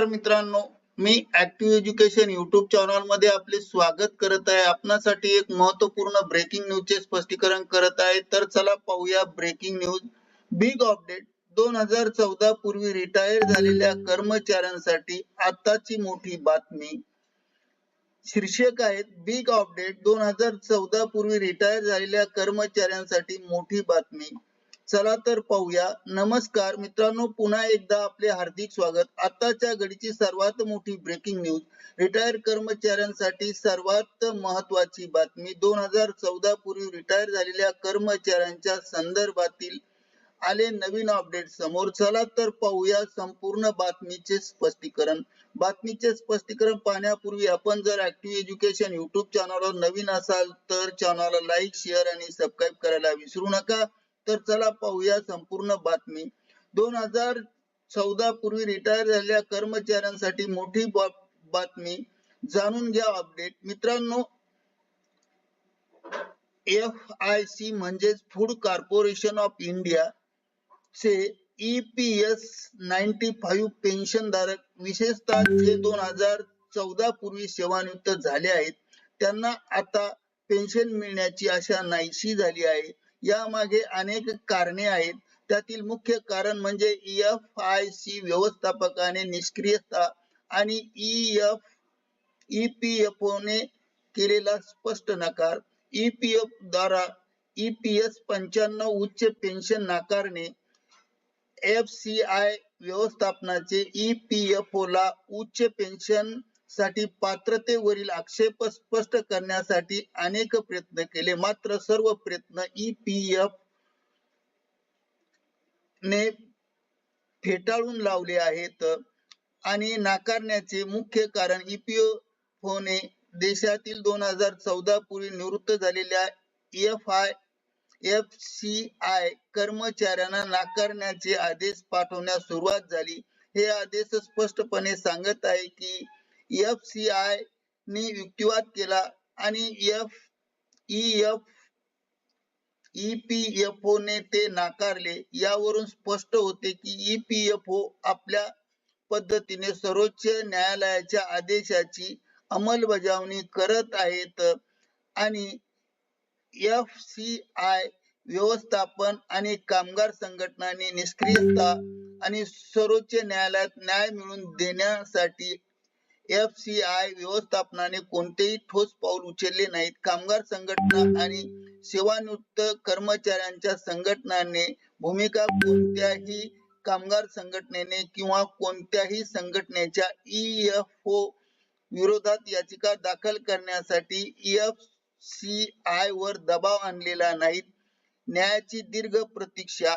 तर मित्रांनो मी ऍक्टिव्ह एज्युकेशन युट्यूब चॅनलमध्ये आपले स्वागत करत आहे. आपणासाठी एक महत्त्वपूर्ण ब्रेकिंग न्यूजचे स्पष्टीकरण करत आहे. तर चला पाहूया ब्रेकिंग न्यूज बिग अपडेट दोन हजार चौदा पूर्वी रिटायर झालेल्या कर्मचाऱ्यांसाठी आताची मोठी बातमी. शीर्षक आहेत बिग अपडेट दोन हजार चौदा पूर्वी रिटायर झालेल्या कर्मचाऱ्यांसाठी मोठी बातमी. चला तर पाहूया. नमस्कार मित्रांनो पुन्हा एकदा आपले हार्दिक स्वागत. आताच्या घडीची सर्वात मोठी ब्रेकिंग न्यूज रिटायर कर्मचाऱ्यांसाठी सर्वात महत्वाची बातमी. दोन हजार चौदा पूर्वी रिटायर झालेल्या कर्मचाऱ्यांच्या संदर्भातील आले नवीन अपडेट समोर. चला तर पाहूया संपूर्ण बातमीचे स्पष्टीकरण. बातमीचे स्पष्टीकरण पाहण्यापूर्वी आपण जर ऍक्टिव्ह एज्युकेशन युट्यूब चॅनलवर नवीन असाल तर चॅनलला लाईक शेअर आणि सबस्क्राईब करायला विसरू नका. तर चला पाहूया संपूर्ण बातमी. दोन हजार चौदा पूर्वी रिटायर झालेल्या कर्मचाऱ्यांसाठी मोठी बातमी. जाणून घ्या अपडेट मित्रांनो एफ आय सी म्हणजेच फूड कॉर्पोरेशन ऑफ इंडिया चे ईपीएस नाईन्टी फाईव्ह पेन्शन धारक विशेषतः जे दोन हजार चौदा पूर्वी सेवानिवृत्त झाले आहेत त्यांना आता पेन्शन मिळण्याची आशा नाहीशी झाली आहे. यामागे अनेक कारणे आहेत. त्यातील मुख्य कारण म्हणजे एफ आय सी व्यवस्थापकाने निष्क्रियता आणि ईएफ ईपीएफओ ने केलेला स्पष्ट नकार. ईपीएफ द्वारा ईपीएस पंच्याण्णव उच्च पेन्शन नाकारणे. एफ सी आय व्यवस्थापनाचे ईपीएफओ ला उच्च पेन्शन साठी पात्रतेवरील आक्षेप स्पष्ट करण्यासाठी अनेक प्रयत्न केले. मात्र सर्व प्रयत्न ईपीएफ ने फेटाळून लावले आहेत आणि नाकारण्याचे मुख्य कारण ईपीएफओने देशातील दोन हजार चौदा पूर्वी निवृत्त झालेल्या F I F C I कर्मचाऱ्यांना नाकारण्याचे आदेश पाठवण्यास सुरुवात झाली. हे आदेश स्पष्टपणे सांगत आहे की एफ सी आय ने युक्तिवाद केला आणि एफ ई एफ ईपीएफओ ने ते नाकारले. यावरून स्पष्ट होते की ईपीएफओ आपल्या पद्धतीने सर्वोच्च न्यायालयाच्या आदेशाची अंमलबजावणी करत आहेत आणि एफ सी आय व्यवस्थापन आणि कामगार संघटनांनी निष्क्रियता आणि सर्वोच्च न्यायालयात न्याय मिळवून देण्यासाठी एफ सी आय व्यवस्थापनाने कोणतेही ठोस पाऊल उचलले नाहीत. कामगार संघटना आणि सेवानिवृत्त कर्मचाऱ्यांच्या संघटनाने भूमिका कोणत्याही कामगार संघटनेने किंवा कोणत्याही संघटनेच्या ई एफ ओ विरोधात याचिका दाखल करण्यासाठी एफ सी आय वर दबाव आणलेला नाही. न्यायाची दीर्घ प्रतीक्षा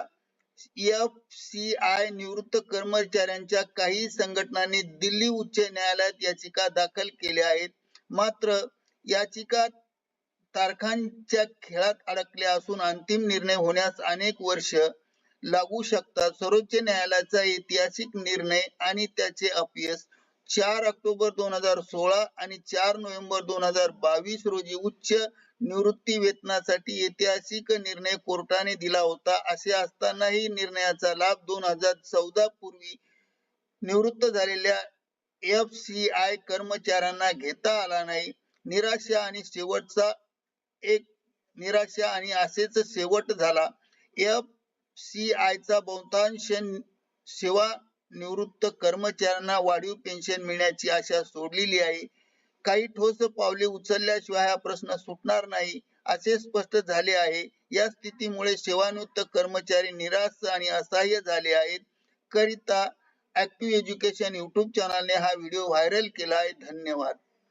एफ सी आय निवृत्त कर्मचाऱ्यांच्या काही संघटनांनी दिल्ली उच्च न्यायालयात याचिका दाखल केल्या आहेत. मात्र याचिका तारखांच्या खेळात अडकल्या असून अंतिम निर्णय होण्यास अनेक वर्ष लागू शकतात. सर्वोच्च न्यायालयाचा ऐतिहासिक निर्णय आणि त्याचे अपयश चार ऑक्टोबर दोन हजार सोळा आणि चार नोव्हेंबर दोन हजार बावीस रोजी उच्च निवृत्ती वेतनासाठी ऐतिहासिक निर्णय कोर्टाने दिला होता. असे असतानाही निर्णयाचा लाभ दोन हजार चौदा पूर्वी निवृत्त झालेल्या एफ सी आय कर्मचाऱ्यांना घेता आला नाही. निराशा आणि शेवटचा एक निराशा आणि असेच शेवट झाला. एफ सी आय चा बहुतांश सेवा निवृत्त कर्मचाऱ्यांना वाढीव पेन्शन मिळण्याची आशा सोडलेली आहे. काही ठोस पावले उचलल्याशिवाय हा प्रश्न सुटणार नाही असे स्पष्ट झाले आहे. या स्थितीमुळे सेवानिवृत्त कर्मचारी निराश आणि असहाय्य झाले आहेत. करिता ऍक्टिव्ह एज्युकेशन युट्यूब चॅनलने हा व्हिडिओ व्हायरल केला आहे. धन्यवाद.